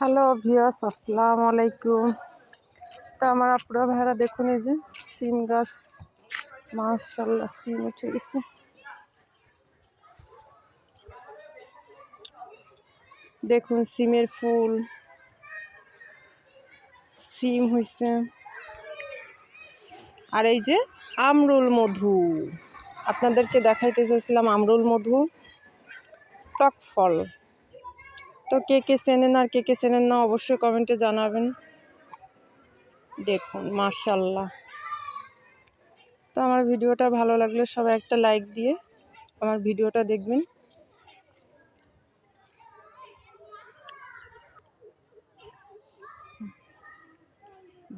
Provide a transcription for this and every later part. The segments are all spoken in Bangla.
হ্যালো ভিয়াস আসসালামু আলাইকুম। তো আমার আপুরা ভাইরা দেখুন এই যে সিম গাছ মার্শাল্লাহ সিম উঠে গেছে। দেখুন সিমের ফুল, সিম হয়েছে আর এই যে আমরুল মধু, আপনাদেরকে দেখাইতে চাইছিলাম আমরুল মধু, টক ফল। তো কে কে চেনেন আর কে কে চেনেন না অবশ্যই কমেন্টে জানাবেন। দেখুন মার্শাল্লাহ তো আমার ভিডিওটা ভালো লাগলে সবাই একটা লাইক দিয়ে আমার ভিডিওটা দেখবেন।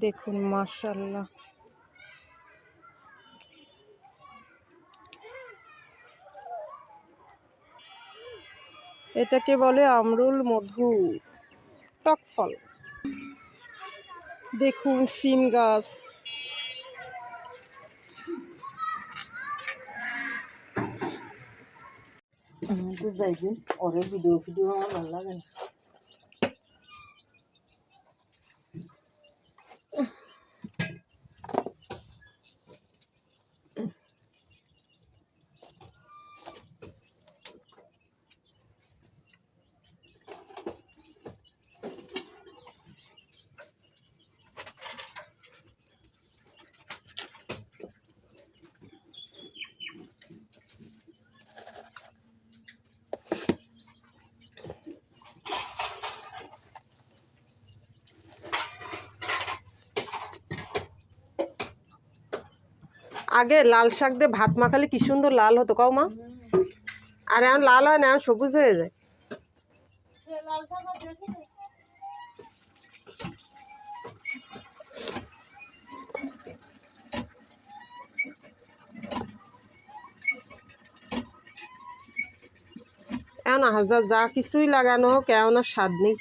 দেখুন মার্শাল্লাহ এটাকে বলে আমরুল মধু। টক ফল। দেখুন সিম গাছ। আমি তো যাই ওরে ভিডিও ভিডিও আমার ভালো লাগে না। আগে লাল শাক দিয়ে ভাত মাখালে কি সুন্দর লাল হতো কাউ মা? আর এখন লাল হয় না, এখন সবুজ হয়ে যায়। এখন হাজার যা কিছুই লাগানো হোক এমন স্বাদ নেই।